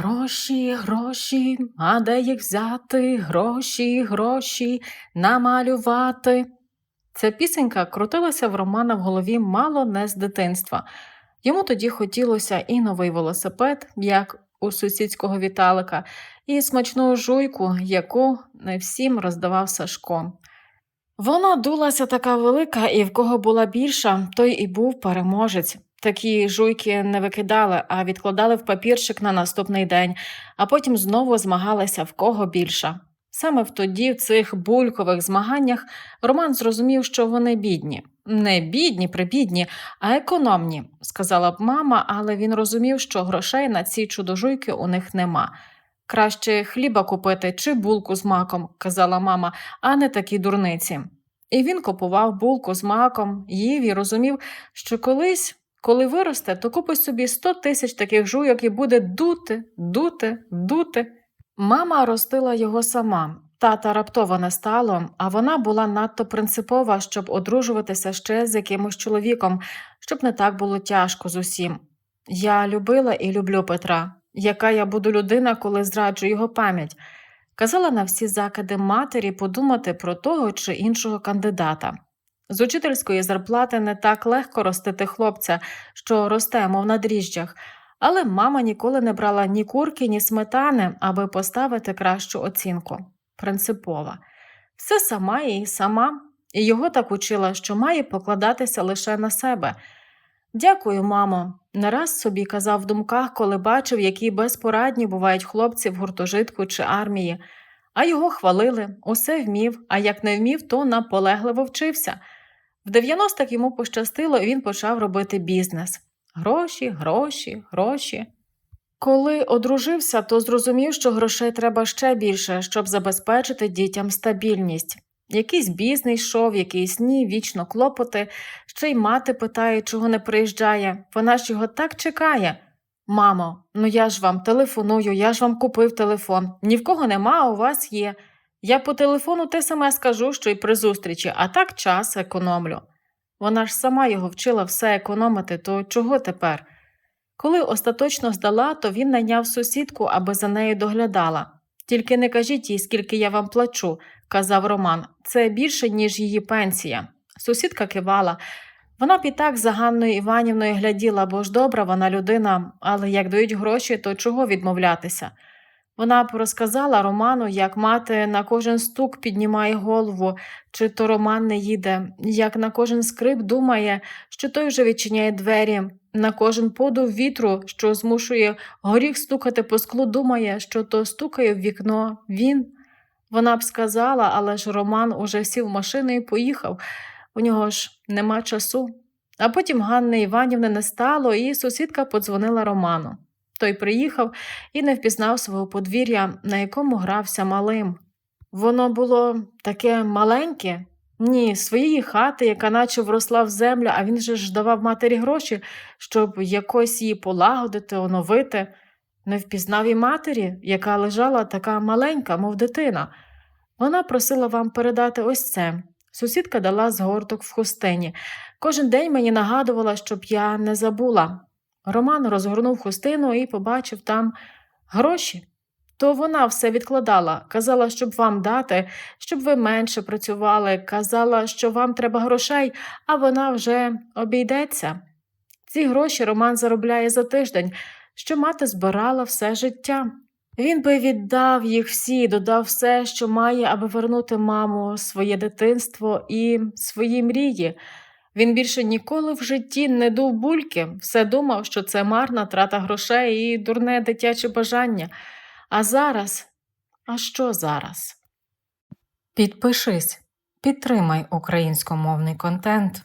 Гроші, гроші, а де їх взяти? Гроші, гроші, намалювати. Ця пісенька крутилася в Романа в голові мало не з дитинства. Йому тоді хотілося і новий велосипед, як у сусідського Віталика, і смачну жуйку, яку не всім роздавав Сашко. Вона дулася така велика, і в кого була більша, той і був переможець. Такі жуйки не викидали, а відкладали в папірчик на наступний день, а потім знову змагалися в кого більша. Саме в тоді, в цих булькових змаганнях, Роман зрозумів, що вони бідні. Не бідні, прибідні, а економні, сказала б мама, але він розумів, що грошей на ці чудожуйки у них нема. Краще хліба купити чи булку з маком, казала мама, а не такі дурниці. І він купував булку з маком, їв і розумів, що колись, коли виросте, то купить собі 100 тисяч таких жуйок і буде дути, дути, дути. Мама ростила його сама. Тата раптово не стало, а вона була надто принципова, щоб одружуватися ще з якимось чоловіком, щоб не так було тяжко з усім. Я любила і люблю Петра. Яка я буду людина, коли зраджу його пам'ять? Казала на всі закиди матері подумати про того чи іншого кандидата. З учительської зарплати не так легко ростити хлопця, що росте, мов на дріжджах, але мама ніколи не брала ні курки, ні сметани, аби поставити кращу оцінку. Принципова. Все сама і сама, і його так учила, що має покладатися лише на себе. Дякую, мамо. Не раз собі казав в думках, коли бачив, які безпорадні бувають хлопці в гуртожитку чи армії, а його хвалили, усе вмів, а як не вмів, то наполегливо вчився. В 90-х йому пощастило, і він почав робити бізнес. Гроші, гроші, гроші. Коли одружився, то зрозумів, що грошей треба ще більше, щоб забезпечити дітям стабільність. Якийсь бізнес йшов, якийсь ні, вічно клопоти, ще й мати питає, чого не приїжджає. Вона ж його так чекає. Мамо, ну я ж вам телефоную, я ж вам купив телефон. Ні в кого нема, а у вас є. Я по телефону те саме скажу, що й при зустрічі, а так час економлю. Вона ж сама його вчила все економити, то чого тепер? Коли остаточно здала, то він найняв сусідку, аби за нею доглядала. Тільки не кажіть їй, скільки я вам плачу, казав Роман. Це більше, ніж її пенсія. Сусідка кивала. Вона б і так за Ганною Іванівною гляділа, бо ж добра вона людина, але як дають гроші, то чого відмовлятися? Вона розказала Роману, як мати на кожен стук піднімає голову, чи то Роман не їде, як на кожен скрип думає, що той вже відчиняє двері, на кожен подув вітру, що змушує горіх стукати по склу, думає, що то стукає в вікно він. Вона б сказала, але ж Роман уже сів в машину і поїхав. У нього ж нема часу. А потім Ганни Іванівни не стало, і сусідка подзвонила Роману. Той приїхав і не впізнав свого подвір'я, на якому грався малим. Воно було таке маленьке, ні, своєї хати, яка наче вросла в землю, а він же ж давав матері гроші, щоб якось її полагодити, оновити. Не впізнав і матері, яка лежала така маленька, мов дитина. Вона просила вам передати ось це. Сусідка дала згорток в хустині. Кожен день мені нагадувала, щоб я не забула. Роман розгорнув хустину і побачив там гроші. То вона все відкладала, казала, щоб вам дати, щоб ви менше працювали, казала, що вам треба грошей, а вона вже обійдеться. Ці гроші Роман заробляє за тиждень, що мати збирала все життя. Він би віддав їх всі, додав все, що має, аби вернути маму, своє дитинство і свої мрії. Він більше ніколи в житті не дув бульки, все думав, що це марна трата грошей і дурне дитяче бажання. А зараз, а що зараз? Підпишись, підтримай українськомовний контент.